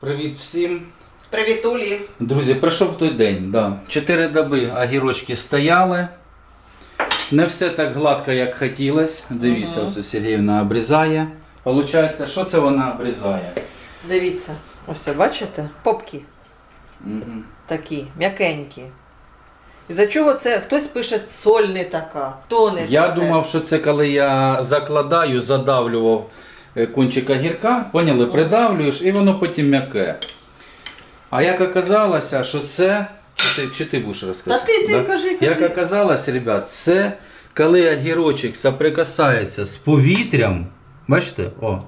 Привіт всім. Привіт, Улі. Друзі, прийшов той день. Да. Чотири доби огірочки стояли. Не все так гладко, як хотілося. Дивіться, Мгм. ось Сергіївна обрізає. Получається, що це вона обрізає? Дивіться, ось це бачите? Попки Угу. такі, м'якенькі. Із-за чого це хтось пише соль не така, то не Я таке. думав, що це коли я закладаю, задавлював е, кончик огірка, поняли, придавлюєш і воно потім м'яке. А як оказалося, що це. Чи ти, чи ти будеш Та розказати? ти, ти Да? кажи, кажи. Як оказалось, ребят, це коли огірочок соприкасається з повітрям, бачите, о,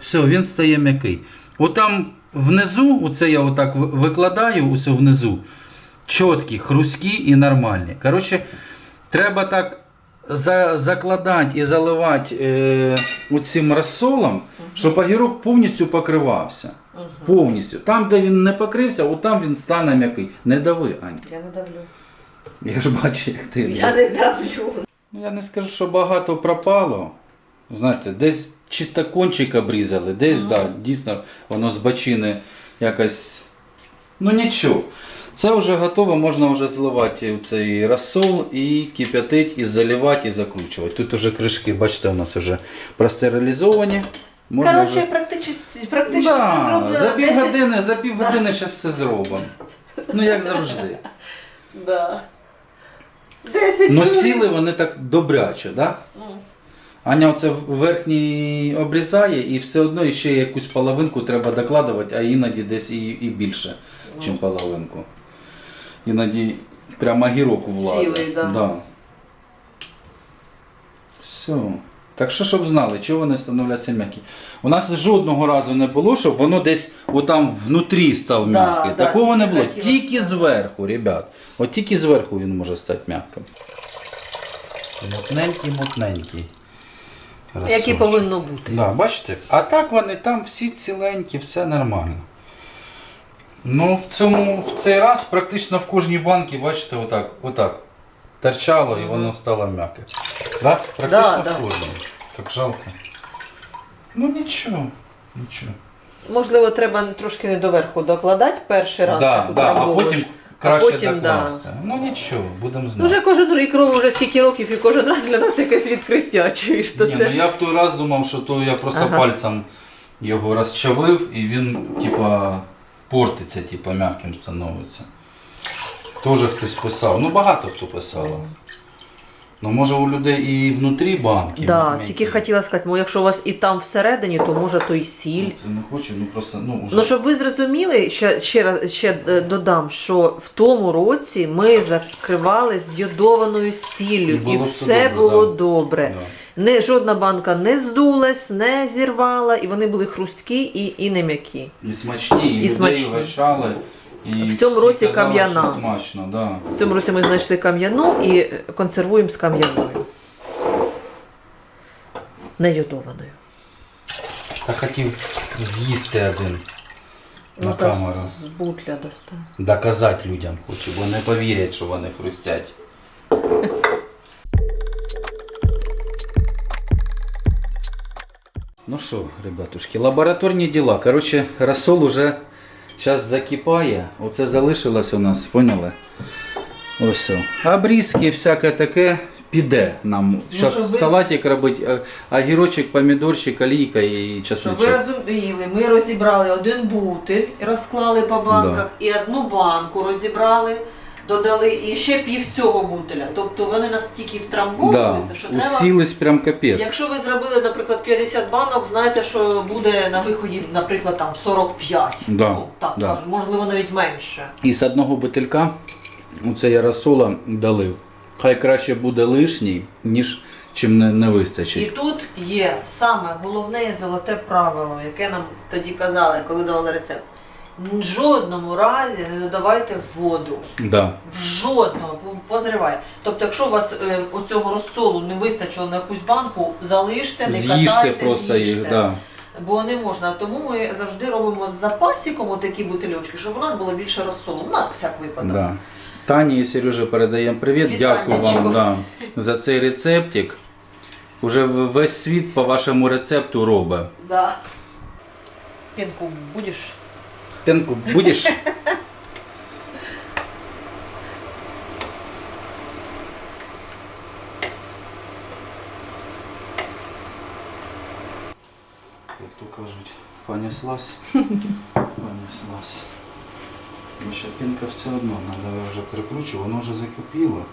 все, він стає м'який. Отам внизу, оце я отак викладаю, усе внизу, чіткі, хрусткі і нормальні. Коротше, треба так за, закладати і заливати е, оцим розсолом, щоб огірок повністю покривався. Повністю. Там, де він не покрився, отам він стане м'який. Не дави, Ань. Я не давлю. Я ж бачу, як ти. Я не давлю. Ну, я не скажу, що багато пропало. Знаєте, десь чисто кончик обрізали, десь, да, дійсно, воно з бочини якось. Ну нічого. Це вже готово, можна вже зливати в цей розсол і кип'ятити, і заливати, і закручувати. Тут вже кришки, бачите, у нас вже простерилізовані. Можна Коротше, вже... практично, практично все зроблено. за 10 півгодини, за півгодини зараз все зробимо. Ну як завжди. Да. 10 Ну сіли вони так добряче, так? Да? Ну, Аня оце верхній обрізає і все одно ще якусь половинку треба докладувати, а іноді десь і, і більше, ніж Ну. половинку. Іноді прямо гірок влазить. Цілий, да. Да. Все. Так що, щоб знали, чого вони становляться м'які. У нас жодного разу не було, щоб воно десь отам внутрі став Да, м'який. да, Такого не було. хотіла Тільки зверху, ребят. От тільки зверху він може стати м'яким. Мутненький, мутненький. Як і Розсольчик. повинно бути. Да, бачите? А так вони там всі ціленькі, все нормально. Ну, в цьому в цей раз практично в кожній банці, бачите, отак, отак. Торчало і воно стало м'яке. Да? Практично Да, в да. кожній. Так жалко. Ну нічого, нічого. Можливо, треба трошки не доверху докладати перший раз. да, так да, а потім краще потім, да. докласти. Ну нічого, будемо Ну, знати. вже кожен рік ровно вже скільки років і кожен раз для нас якесь відкриття. Чуєш, то Ні, те. ну я в той раз думав, що то я просто Ага. пальцем його розчавив і він, типа, портиться, типа, м'яким становиться. Теж хтось писав. Ну багато хто писав. Ну може у людей і внутрі банки. Да, м'які. тільки хотіла сказати, ну якщо у вас і там всередині, то може то й сіль. Ну, Це не хочу, ну просто, ну уже. Ну, щоб ви зрозуміли, ще, ще раз ще е, додам, що в тому році ми закривали з йодованою сіллю, І і, все добре, було да. добре. Да. Не, жодна банка не здулась, не зірвала, і вони були хрусткі і, і не м'які. І смачні, і, І людей смачні. вгощали. І В цьому всі році казали, кам'яна. що Смачно, да. В цьому році ми знайшли кам'яну і консервуємо з кам'яною. Не йодованою. Та хотів з'їсти один на Ну, так, камеру. з бутля достав. Доказати людям хочу, бо не повірять, що вони хрустять. Ну що, ребятушки, лабораторні діла. Коротше, розсол уже зараз закипає. Оце залишилось у нас, поняли? Ось. Обрізки, всяке таке піде нам. Зараз ви- салатик робити, огірочок, помідорчик, олійка і Щоб ви розуміли, ми розібрали один бутиль, розклали по банках, і одну банку розібрали, додали і ще пів цього бутиля. Тобто вони настільки втрамбовуються, що треба. усілись прям капець. Якщо ви зробили, наприклад, 50 банок, знаєте, що буде на виході, наприклад, там 45. Да, Ну, так да. кажуть, можливо, навіть менше. І з одного бутилька оце я розсола долив. Хай краще буде лишній, ніж чим не, не І тут є саме головне і золоте правило, яке нам тоді казали, коли давали рецепт. В жодному разі не додавайте воду. Да. Жодного по- позривай. Тобто, якщо у вас е, оцього розсолу не вистачило на якусь банку, залиште, не З'їжте катайте, просто з'їжте. їх. Да. Бо не можна. Тому ми завжди робимо з запасиком отакі бутильочки, щоб у нас було більше розсолу. На всяк випадок. Да. Тані і Сережі передаємо привіт. Дякую вам да, за цей рецептик. Уже в- весь світ по вашому рецепту робить. Да. Пінку будеш? Пенку будеш? Як то кажуть, понеслась. Понеслась. Бо ще пінка все одно, треба вже прикручувати, воно вже закипіло.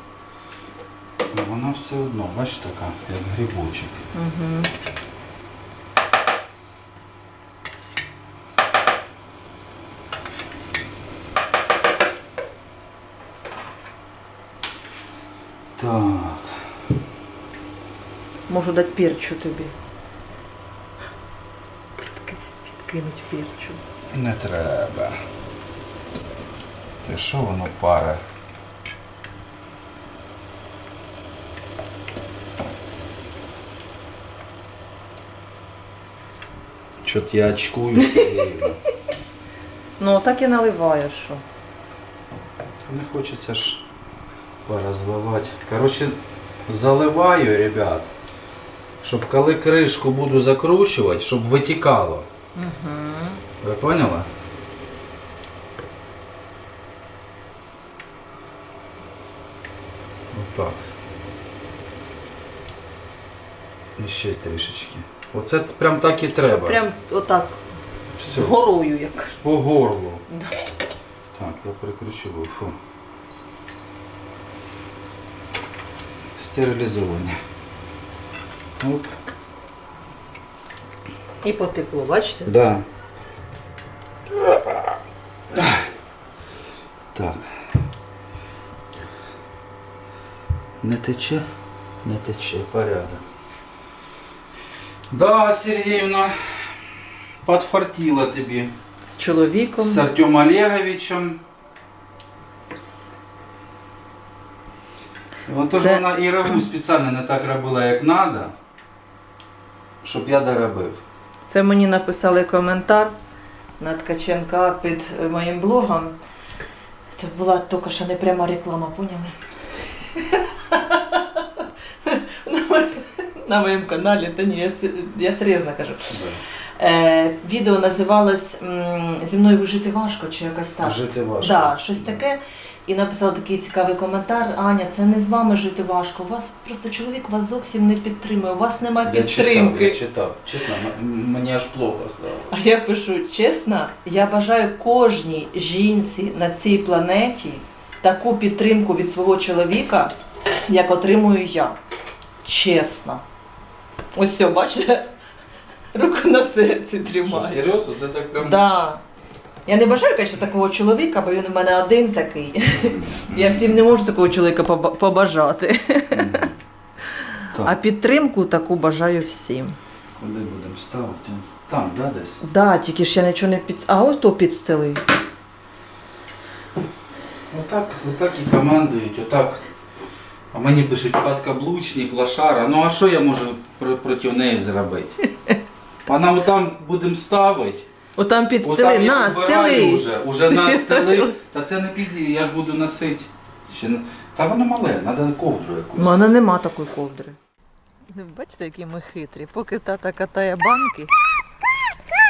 Вона все одно, бачиш, така, як грибочок. Угу. Так. Можу дати перчу тобі. Підкинуть перчу. Не треба. Ти що воно паре? Чот я очкую Сергіївна. Ну, так і наливаєш, що. Не хочеться ж порозливати. Коротше, заливаю, ребят, щоб коли кришку буду закручувати, щоб витікало. Угу. Ви поняли? Отак. І ще трішечки. Оце прям так і треба. Прям отак Все. з горою, як. По горлу. Да. Так, я прикручу фу. Стерилізовані. Оп. І потекло, бачите? Да. Так. Не тече? Не тече, порядок. Да, Сергіївна, подфартила тобі. З чоловіком. З Артем Олеговичем. Ото ж Це- вона і рагу спеціально не так робила, як треба, щоб я доробив. Це мені написали коментар на Ткаченка під е, моїм блогом. Це була тільки що не пряма реклама, поняли? На моє- На моєму каналі, та ні, я, с- я серйозно кажу. Е, відео називалось м, Зі мною вижити важко чи якось так. Жити важко. Да, щось таке. І написала такий цікавий коментар. Аня, це не з вами жити важко. У вас просто чоловік вас зовсім не підтримує, у вас немає Я читав, підтримки. я читав. Чесно, мені аж плохо стало. А я пишу чесно, я бажаю кожній жінці на цій планеті таку підтримку від свого чоловіка, як отримую я. Чесно. Ось все, бачите? Руку на серці тримаю. серйозно? Це так прям. Да. Я не бажаю, звісно, такого чоловіка, бо він у мене один такий. Я всім не можу такого чоловіка побажати. А Так, підтримку таку бажаю всім. куди будемо ставити? Там, да, десь? Да, тільки ж я нічого не під. А ось то підстелив. Отак, отак і командують, отак. А мені пишуть подкаблучник, лошара. Ну а що я можу проти неї зробити? Вона отам будемо ставити. Отам підстели, Отам на, стели. Вже, уже на стели. Та це не піде, я ж буду носити. Ще не- Та воно мале, треба ковдру якусь. У мене нема такої ковдри. Бачите, які ми хитрі. Поки тата катає банки,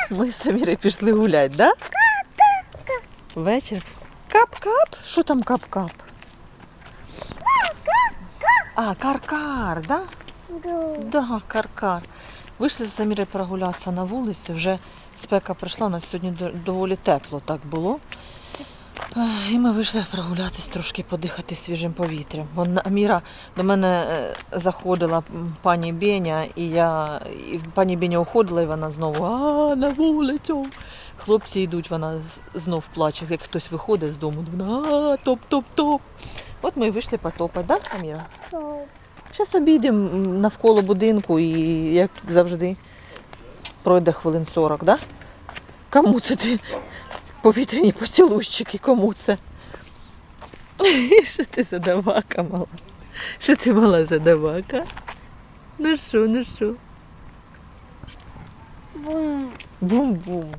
ми самі пішли гуляти, да? Вечір. Кап-кап? Що там кап-кап? А, каркар, да? Да, каркар. Вийшли з Саміри прогулятися на вулицю, вже спека прийшла, у нас сьогодні доволі тепло так було. І ми вийшли прогулятись, трошки подихати свіжим повітрям. Бо на- Міра до мене е, заходила пані Беня, і я і пані Беня уходила, і вона знову а на вулицю. Хлопці йдуть, вона знов плаче, як хтось виходить з дому, вона топ-топ-топ. От ми вийшли потопати, так, Аміра? Зараз обійдемо навколо будинку і, як завжди, пройде хвилин 40, так? Да? Кому це ти? Повітряні поцілущики, кому це? Що ти за давака мала? Що ти мала за давака? Ну що, ну що? Бум. Бум-бум.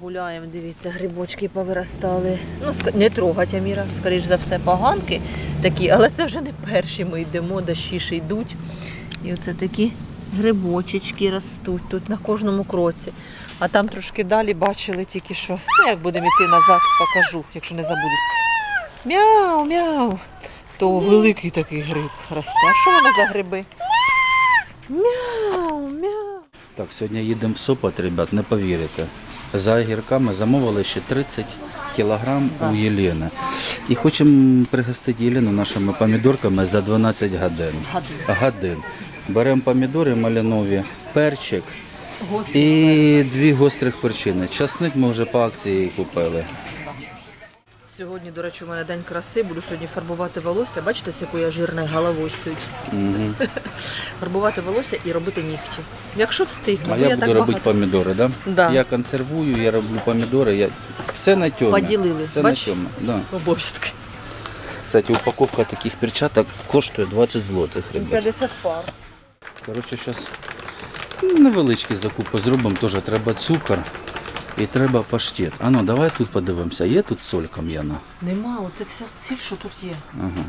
Гуляємо, дивіться, грибочки повиростали. Ну, не трогать, Аміра, скоріш за все, поганки такі, але це вже не перші ми йдемо, дощі ще йдуть. І оце такі Грибочечки ростуть тут на кожному кроці. А там трошки далі бачили тільки що. Ну, як будемо йти назад, покажу, якщо не забудусь. Мяу, мяу. То великий такий гриб росте. Що воно за гриби? Мяу, мяу. Так, сьогодні їдемо в Сопот, ребят, не повірите. За огірками замовили ще 30 кілограм у Єлени. І хочемо пригостити Єлену нашими помідорками за 12 годин. Годин. Беремо помідори малинові, перчик і дві гострих перчини. Часник ми вже по акції купили. Сьогодні, до речі, у мене день краси, буду сьогодні фарбувати волосся. Бачите, з якою я жирною головою сьогодні? Угу. Фарбувати волосся і робити нігті. Якщо встигну, А я я буду так робити багато помідори, да? Да. Я консервую, я роблю помідори, я... все на тьому. поділили. Все Бач? на тьому. Да. Обов'язки. Кстати, упаковка таких перчаток коштує 20 злотих, ребят. 50 пар. Коротше, зараз невеличкі закупи зробимо, теж треба цукор і треба паштет. А ну, давай тут подивимося, є тут соль кам'яна? Нема, оце вся сіль, що тут є. Ага.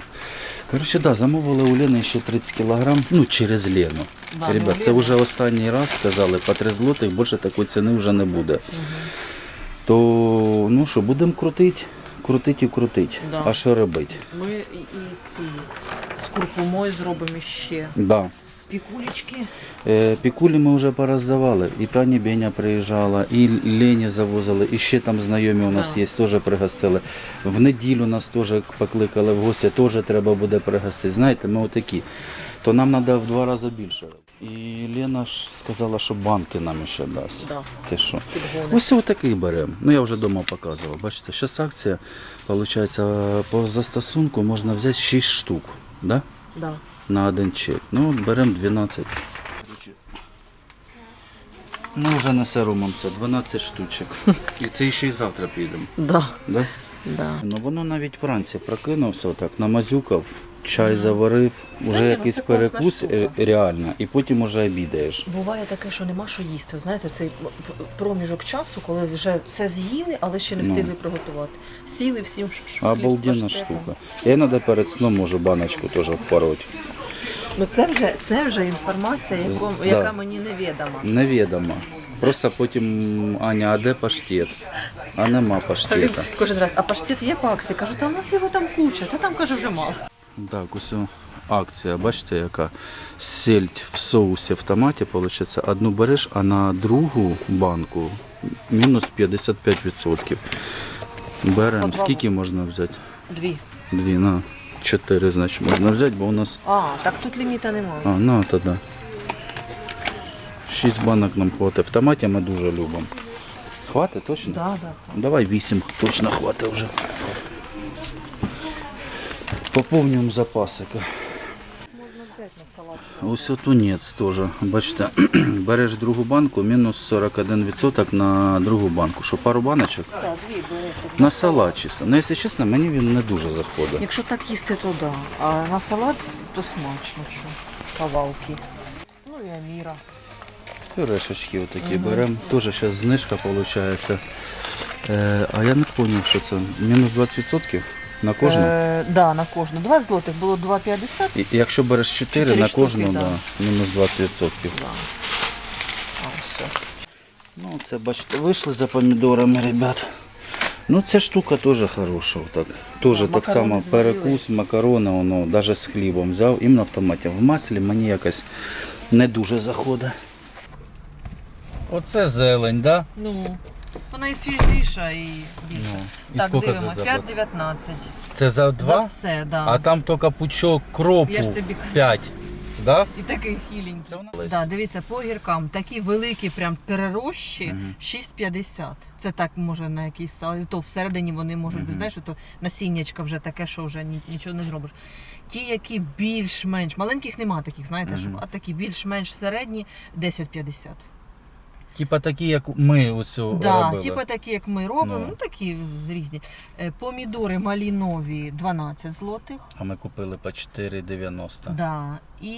Коротше, да, замовили у Лени ще 30 кг, ну через Лену. Да, Ребят, це вже останній раз сказали, по 3 злотих більше такої ціни вже не буде. Мгм. То ну що, будемо крутити, крутити і крутити. Да. А що робити? Ми і, і ці з куркумою зробимо ще. Да. Пікулечки. Е, Пікулі ми вже пороздавали. І пані Беня приїжджала, і Лені завозили, і ще там знайомі у нас Да. є, теж пригостили. В неділю нас теж покликали в гості, теж треба буде пригостити. Знаєте, ми отакі. То нам треба в два рази більше. І Лена ж сказала, що банки нам ще дасть. Да, Ти що? підгони. Ось отакий беремо. Ну я вже вдома показував. Бачите, зараз акція. Виходить, по застосунку можна взяти 6 штук. Да? Да. На один чек. Ну, от беремо 12. Ну, вже не соромимося, це, 12 штучок. І це ще й завтра підемо. Да. Да? Да. Ну воно навіть вранці прокинувся, отак, намазюкав, чай заварив, вже ну, якийсь перекус реально, і потім уже обідаєш. Буває таке, що нема що їсти. Знаєте, цей проміжок часу, коли вже все з'їли, але ще не Ну. встигли приготувати. Сіли всім Обалденна штука. Я іноді перед сном можу баночку теж впороть. Ну це вже це вже інформація, яку, Да. яка мені невідома. Невідомо. Просто потім Аня, а де паштет? А нема паштета. кожен раз, а паштет є по акції? Кажу, та у нас його там куча, та там каже вже мало. Так, ось акція, бачите, яка сельдь в соусі в томаті, виходить, одну береш, а на другу банку мінус 55%. Беремо. Скільки можна взяти? Дві. Дві, на чотири, значить, можна взяти, бо у нас. А, так тут ліміта немає. А, на тоді. Шість банок нам хватить. В томаті ми дуже любимо. Хватить точно? Да, да. Давай вісім, точно хватить вже. Поповнюємо запасики. Можна взяти на салат. Ось от тунець теж. Бачите, береш другу банку, мінус 41% на другу банку. Що пару баночок? Так, дві. На салат чисто. Ну, якщо чесно, мені він не дуже заходить. Якщо так їсти, то да. А на салат то смачно, що кавалки. Ну і аміра. Пюрешечки отакі Мгм. беремо. Теж зараз знижка виходить. Е, а я не зрозумів, що це. Мінус 20% на кожну? Е, да, на кожну. 2 злотих було 2,50. І, і якщо береш 4 Чотири на штуки, кожну, да. да, мінус 20%. Да. А, все. Ну, це бачите, вийшли за помідорами, ребят. Ну, ця штука теж хороша. Так. Теж Да, так само зварили. перекус, макарони, воно навіть з хлібом взяв, іменно в томаті. В маслі мені якось не дуже заходить. Оце зелень, да? Ну, вона і свіжіша, і більше. Ну, і так, скільки дивимо, за 5,19. Це за За два? все, да. А там тільки пучок кропу Я ж тобі казала. 5. Да? І такий хіленький. Це вона? Да, дивіться, по огіркам такі великі, прям перерощі, Мгм. 6,50. Це так може на якийсь салат. То всередині вони можуть бути, Мгм. знаєш, то насіннячка вже таке, що вже ні- нічого не зробиш. Ті, які більш-менш, маленьких нема таких, знаєте, Мгм. щоб, а такі більш-менш середні 10,50. Типа такі, як ми ось Да, робили. типу такі, як ми робимо, Ну. ну, такі різні. Е, Помідори малінові 12 злотих. А ми купили по 4,90. Да. І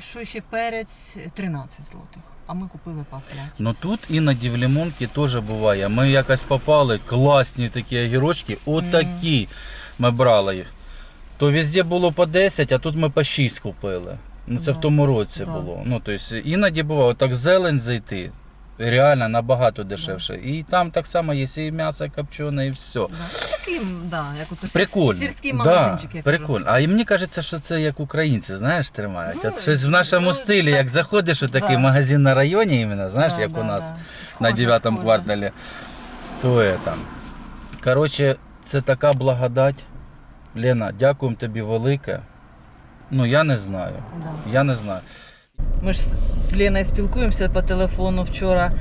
що ще перець 13 злотих. А ми купили по 5. Ну тут іноді в лимонці теж буває. Ми якось попали, класні такі огірочки, отакі ми брали їх. То везде було по 10, а тут ми по 6 купили. Ну це Да. в тому році Да. було. Ну, тобто, іноді бувало так зелень зайти. Реально набагато дешевше. І там так само є і м'ясо копчене, і все. Да. Такий, да, як от Прикольно. сільський да, магазинчик. я кажу. прикольно. А і мені кажеться, що це як українці, знаєш, тримають. Ну, От щось в нашому ну, стилі, так. як заходиш у такий Да. магазин на районі, іменно, знаєш, Да, як да, у нас да. на Схоже, 9 схоже. кварталі, то є там. Коротше, це така благодать. Лена, дякуємо тобі велике. Ну, я не знаю. Да. Я не знаю. Ми ж з Леною спілкуємося по телефону вчора.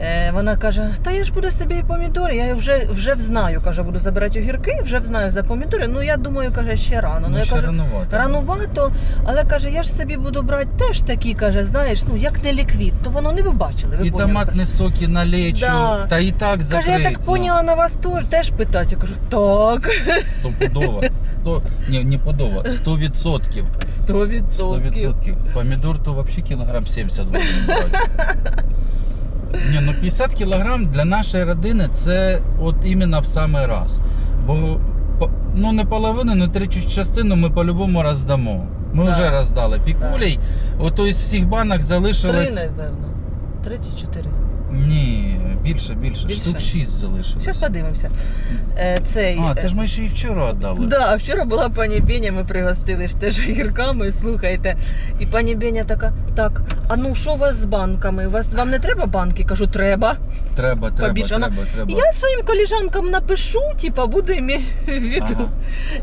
Е, Вона каже: Та я ж буду собі помідори. Я вже, вже знаю, каже, буду забирати огірки, вже знаю за помідори. Ну я думаю, каже, ще рано. Ну, я ще кажу, рановато. ранувато, але каже, я ж собі буду брати теж такі, каже, знаєш, ну як не ліквід, то воно не ви бачили. Ви І поняли? томатні соки налечу, Да. та і так закрить. Каже, я так поняла на вас теж, теж питати. Я кажу, так, Стопудово. Сто... Ні, не подово. 100%. сто відсотків. 100%. Помідор то взагалі кілограм 70 брати. Ні, ну 50 кілограм для нашої родини це от іменно в самий раз. Бо ну не половину, ну третю частину ми по-любому роздамо. Ми Да. вже роздали. Пікулей, ото із всіх банок Три, залишилось. напевно. Три чи чотири. Ні, більше, більше. Більше? Штук 6 залишилось. Зараз подивимося. Е, Цей, А, це ж ми ще і вчора віддали. Да, вчора була пані Беня, ми пригостили ж теж гірками, слухайте. І пані Беня така, так, а ну що у вас з банками? У Вас, вам не треба банки? Кажу, треба. Треба, треба, Побільше. треба, Вона- треба. Я своїм коліжанкам напишу, типа, буду в виду. Ага.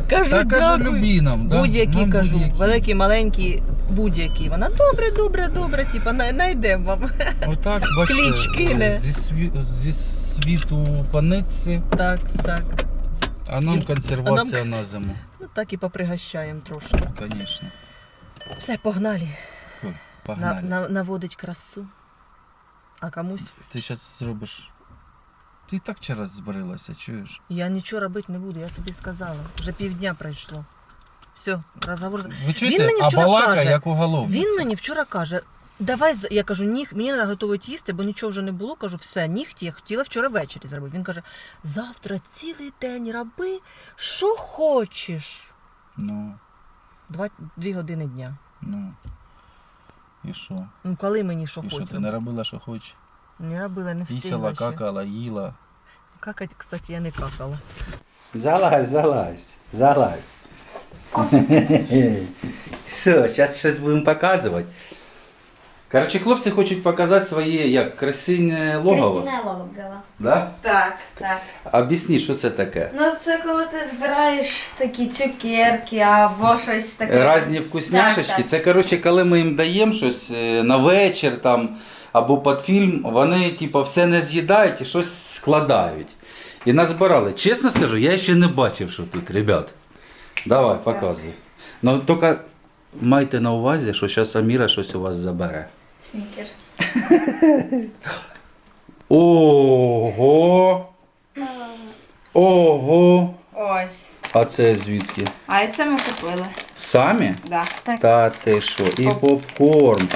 Кажу, Так каже, дякую. любі нам. Да? Будь-які Нам кажу, будь-які. великі, маленькі, будь-які. Вона добре, добре, добре, типа, най- найдемо вам. Отак, бачите, Кліч кине. Зі, сві... зі світу паниці, Так, так. а нам І- консервація а нам- на зиму. Ну так і попригощаємо трошки. Звісно. Все, погнали. Фу, На, Погнали. на, наводить красу. А комусь Ти зараз зробиш. Ти і так вчора збарилася, чуєш? я нічого робити не буду, я тобі сказала. Вже півдня пройшло. Все, розговор. Ви чуєте, мені а вчора балака каже, як уголовниця. Він мені вчора каже. Давай з- я кажу, ніг, мені треба готувати їсти, бо нічого вже не було. Кажу, все, нігті я хотіла вчора ввечері зробити. Він каже: завтра цілий день роби, що хочеш. Ну, Два, дві години дня. ну. І що? Ну коли мені що І що хочеш? ти не робила, що хочеш? Не робила, не Пісяла, встигла ще. какала, їла. Какать, кстати, я не какала. Залазь, залазь, залазь. Що, зараз щось будемо показувати. Коротше, хлопці хочуть показати своє як красивне логово. Крістіна логово. Да? Так, так. Об'ясніть, що це таке? Ну це коли ти збираєш такі цукерки або щось таке. Різні вкусняшечки. Так, так. Це коротше, коли ми їм даємо щось е, на вечір там або під фільм, вони типу, все не з'їдають і щось складають. І назбирали. Чесно скажу, я ще не бачив, що тут, ребят. Давай, показуй. Ну тільки майте на увазі, що зараз Аміра щось у вас забере. Снікерс. Ого! Ого! Ось. А це звідки? А це ми купили. Самі? Да. Так. Та ти що? І попкорн.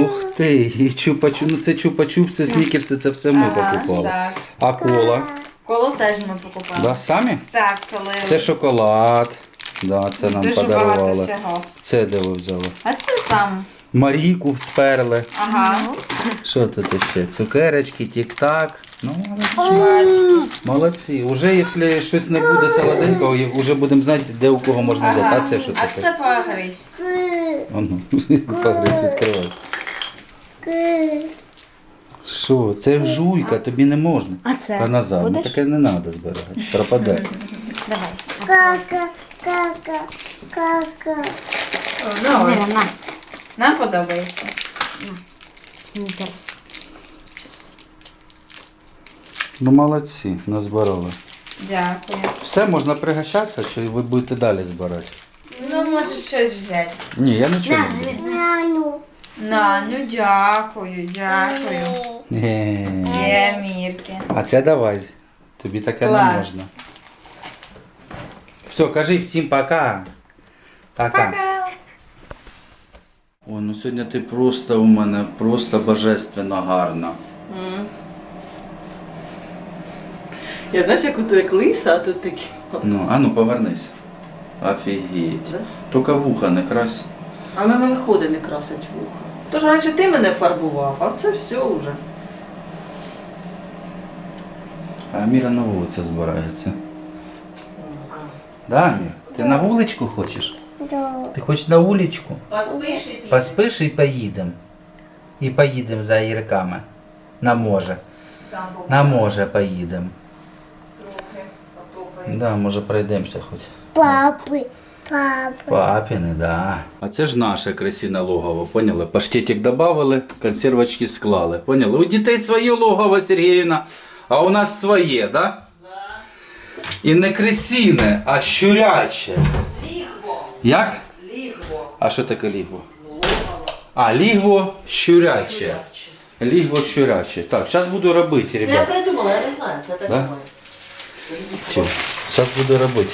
Ух ти, і чупа-чуп, ну це чупа-чупси, снікерси, це все ми Ага, покупали. Так. А кола? Коло теж ми покупали. Да, самі? Так, коли Це шоколад. Да, це нам дуже багато подарували. всього. Це де ви взяли? А це там. Марійку сперли. Ага. Що тут ще? Цукерочки, тік-так. Ну, молодці. Молодці. Уже якщо щось не буде солоденького, і вже будемо знати, де у кого можна взяти. А це що А таке? це погрість. Ану, погриз відкривай. Що, це жуйка, тобі не можна. А це? Та назад, ну Будеш? таке не треба збирати, пропаде. Давай. Кака, кака, кака. Ну, ось. Нам подобається. Снікерс. Ну молодці, назбирали. Дякую. Все, можна пригощатися, чи ви будете далі збирати? Ну, може щось взяти. Ні, я нічого не буду. Няню. Наню, дякую, дякую. Ні. Є мірки. А це давай. Тобі таке не Клас. можна. Все, кажи всім пока. Пока. Пока. Ой, ну сьогодні ти просто у мене просто божественно гарна. Я знаєш, як ото як лиса, а тут такі. Ну, а ну повернись. Офігеть. Да? Тільки вуха не крась. Але не виходить не красить вуха. Тож раніше ти мене фарбував, а це все вже. А Міра на вулиці збирається. Да, Амір? Ти на вуличку хочеш? Да. Ти хочеш на вуличку? Поспиш і Поспиш і поїдемо. І поїдемо за гірками. На море. На море поїдемо. трохи потопаємо. Да, може пройдемося хоч. Папы. Папы. Папіни, да. А це ж наше красіне логово, поняли? Паштетик додали, консервочки склали. Поняли? У дітей своє логово, Сергіївна, а у нас своє, да? І не кресіне, а щуряче. Лігво, Як? лігво. А що таке лігво? А, лігво щуряче. Лігво щуряче. Так, зараз буду робити, Це я придумала, я не знаю, це так Да? думаю. Все, зараз буду робити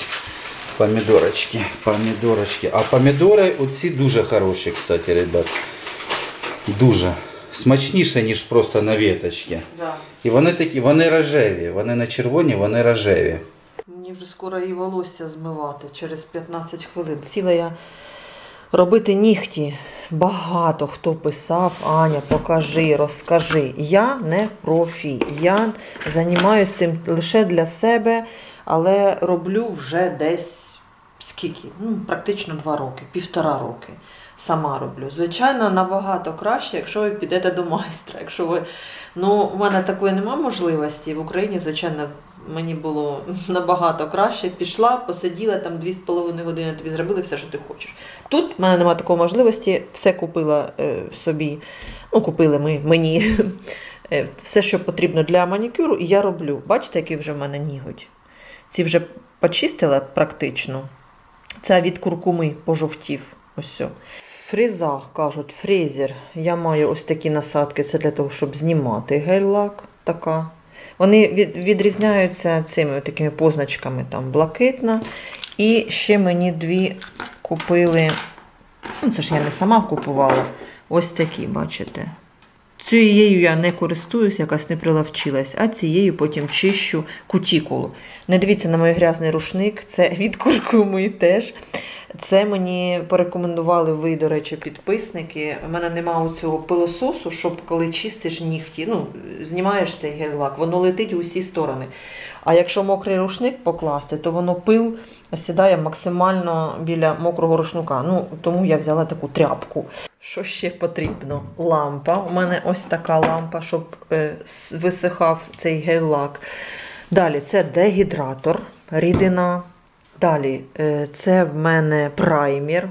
помідорочки. Помідорочки. А помідори оці дуже хороші, кстати, ребят. Дуже. Смачніше, ніж просто на веточці. Да. І вони такі, вони рожеві. Вони не червоні, вони рожеві. Мені вже скоро і волосся змивати через 15 хвилин. Сіла я робити нігті. Багато хто писав, Аня, покажи, розкажи. Я не профі. Я займаюся цим лише для себе, але роблю вже десь скільки? Ну, практично два роки, півтора роки. Сама роблю. Звичайно, набагато краще, якщо ви підете до майстра. Якщо ви Ну, у мене такої немає можливості. В Україні, звичайно, мені було набагато краще. Пішла, посиділа там 2,5 години, тобі зробили все, що ти хочеш. Тут в мене немає такої можливості, все купила е, собі. Ну, купили ми мені е, все, що потрібно для манікюру, і я роблю. Бачите, який вже в мене ніготь? Ці вже почистила практично. Це від куркуми пожовтів. Ось. Все. Фреза, кажуть, фрезер. Я маю ось такі насадки, це для того, щоб знімати гель-лак. Така. Вони від, відрізняються цими такими позначками, там блакитна. І ще мені дві купили. Ну, це ж я не сама купувала. Ось такі, бачите. Цією я не користуюсь, якась не прилавчилась, а цією потім чищу кутікулу. Не дивіться на мій грязний рушник, це від куркуми теж. Це мені порекомендували ви, до речі, підписники. У мене немає цього пилососу, щоб коли чистиш нігті, ну, знімаєш цей гель-лак, воно летить у всі сторони. А якщо мокрий рушник покласти, то воно пил сідає максимально біля мокрого рушника. Ну, тому я взяла таку тряпку. Що ще потрібно? Лампа. У мене ось така лампа, щоб е, висихав цей гель-лак. Далі це дегідратор, рідина. Далі е, це в мене праймер.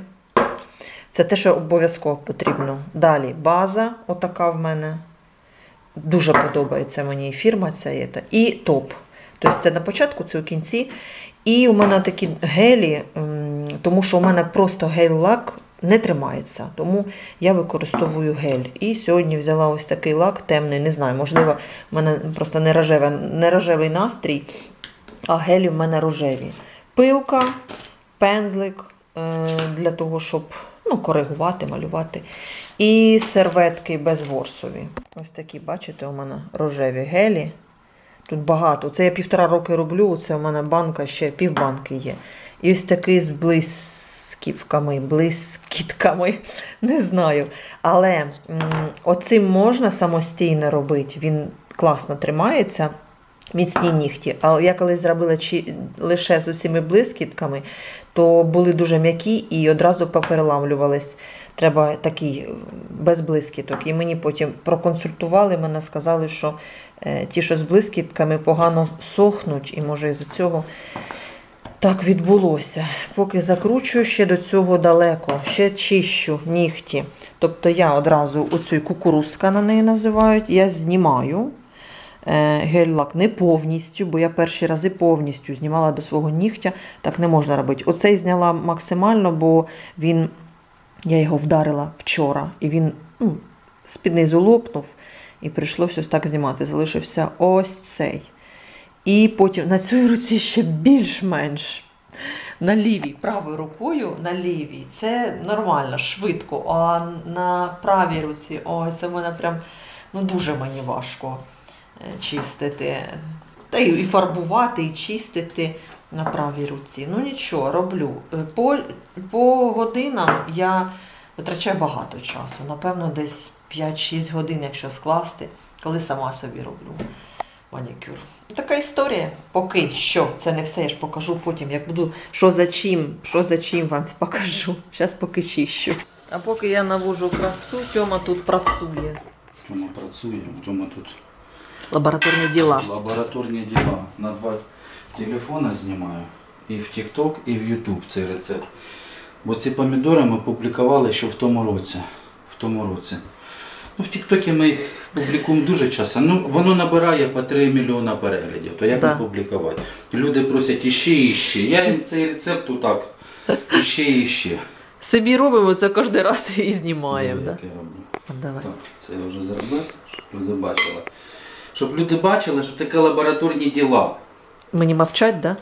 Це те, що обов'язково потрібно. Далі база, отака в мене. Дуже подобається мені фірма ця є. І топ. Тобто це на початку, це у кінці. І у мене такі гелі, тому що у мене просто гель-лак не тримається. Тому я використовую гель. І сьогодні взяла ось такий лак темний. Не знаю, можливо, в мене просто не рожевий, не рожевий настрій, а гелі в мене рожеві. Пилка, пензлик е, для того, щоб ну, коригувати, малювати. І серветки безворсові. Ось такі, бачите, у мене рожеві гелі. Тут багато. Це я півтора роки роблю, це у мене банка ще півбанки є. І ось такий з блисківками, блискітками, не знаю. Але м, оцим можна самостійно робити, він класно тримається, міцні нігті. Але я колись зробила чи, лише з цими блискітками, то були дуже м'які і одразу попереламлювались. Треба такий е, без блискіток. І мені потім проконсультували, мене сказали, що е, ті, що з блискітками, погано сохнуть, і може із-за цього так відбулося. Поки закручую, ще до цього далеко, ще чищу нігті. Тобто я одразу оцю кукурузка на неї називають, я знімаю гель-лак не повністю, бо я перші рази повністю знімала до свого нігтя, так не можна робити. Оцей зняла максимально, бо він, я його вдарила вчора, і він ну, з-під лопнув, і прийшлося ось так знімати. Залишився ось цей. І потім на цій руці ще більш-менш. На лівій, правою рукою на лівій. Це нормально, швидко. А на правій руці, ой, це мене прям ну, дуже мені важко е, чистити. Та і фарбувати, і чистити на правій руці. Ну нічого, роблю. Е, По, по годинам я витрачаю багато часу. Напевно, десь 5-6 годин, якщо скласти, коли сама собі роблю манікюр. Така історія. Поки що. Це не все, я ж покажу потім. Як буду що за чим, що за чим вам покажу. Зараз поки чищу. А поки я навожу красу, Тьома тут працює. Тьома працює, Тьома тут Лабораторні діла. лабораторні діла. На два телефони знімаю. І в TikTok, і в YouTube цей рецепт. Бо ці помідори ми публікували ще в тому році. В тому році. Ну, в Тіктокі ми їх публікуємо дуже часто. Ну, воно набирає по 3 мільйона переглядів. То як Да. не публікувати? Люди просять іще іще. Я їм цей рецепт отак. Іще іще. Собі робимо це кожен раз і знімаємо. Диви, Да? як я роблю. Давай. Так, це я вже зробив, щоб люди бачили. Щоб люди бачили, що таке лабораторні діла. Мені мовчать, да?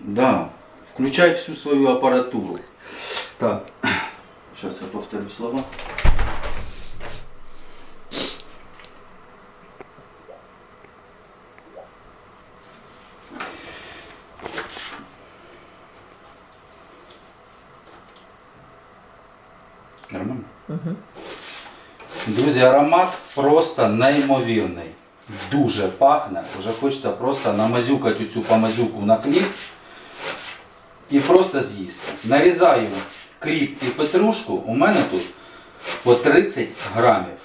Да. Включай всю свою апаратуру. Так. Зараз я повторю слова. Нормально? Угу. Друзі, аромат просто неймовірний. Дуже пахне. Вже хочеться просто намазюкати цю помазюку на хліб і просто з'їсти. Нарізаю кріп і петрушку. У мене тут по 30 грамів.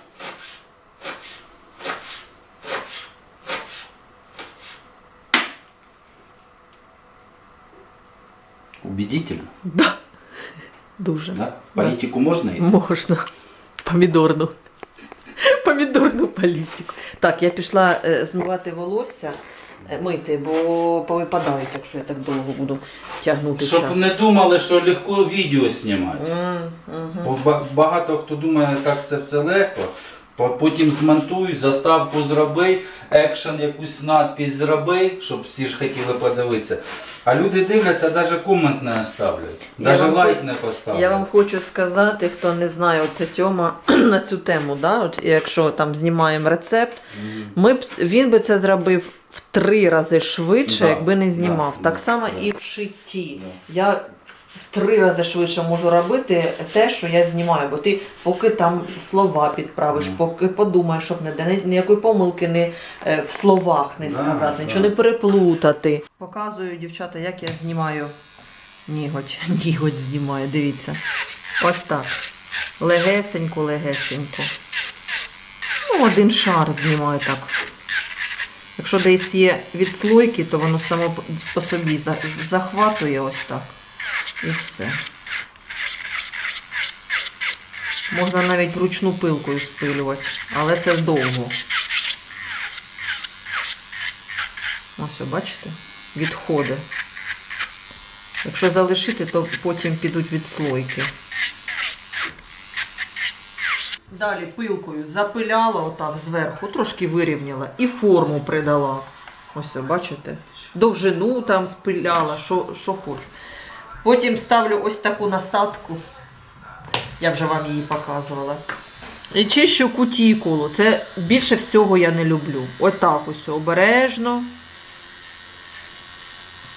Убедительно. Да. Дуже. Да? В політику можна йти? Можна. Помідорну. Помідорну політику. Так, я пішла е, змивати волосся, е, мити, бо повипадають, якщо я так довго буду тягнути Щоб час. не думали, що легко відео знімати. М, мгм. Бо ба- багато хто думає, як це все легко. Потім змонтуй, заставку зроби, екшен, якусь надпись зроби, щоб всі ж хотіли подивитися. А люди дивляться, навіть комент не оставлять, Я навіть вам лайк не поставлять. Я вам хочу сказати, хто не знає, оце Тьома на цю тему, да? От, якщо там знімаємо рецепт, ми б, він би це зробив в три рази швидше, Да, якби не знімав. да, так да, само да. і в шитті. Да. Я в три рази швидше можу робити те, що я знімаю, бо ти поки там слова підправиш, поки подумаєш, щоб не де- ніякої помилки не е, в словах не Да, сказати, да. нічого не переплутати. Показую, дівчата, як я знімаю ніготь. Ніготь знімаю, дивіться. Ось так. Легесенько, легесенько. Ну, один шар знімаю так. Якщо десь є відслойки, то воно само по- по собі за- захватує ось так. І все. Можна навіть ручну пилкою спилювати, але це довго. Ось, бачите? Відходи. Якщо залишити, то потім підуть відслойки. Далі пилкою запиляла отак зверху, трошки вирівняла і форму придала. Ось, бачите? Довжину там спиляла, що, що хочу. Потім ставлю ось таку насадку. Я вже вам її показувала. І чищу кутікулу. Це більше всього я не люблю. Отак ось обережно.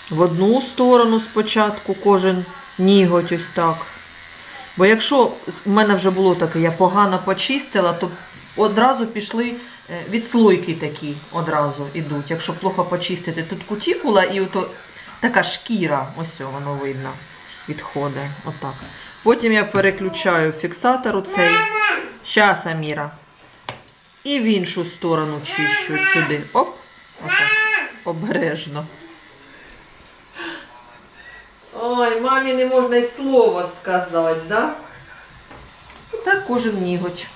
В одну сторону спочатку кожен ніготь ось так. Бо якщо в мене вже було таке, я погано почистила, то одразу пішли е, відслойки такі одразу йдуть. Якщо плохо почистити, тут кутікула і ото така шкіра, ось о, воно видно, відходить. Отак. Потім я переключаю фіксатор у цей. Щас, Аміра. І в іншу сторону чищу сюди. Оп, отак. Обережно. Ой, мамі не можна й слова сказати, да? Так кожен ніготь.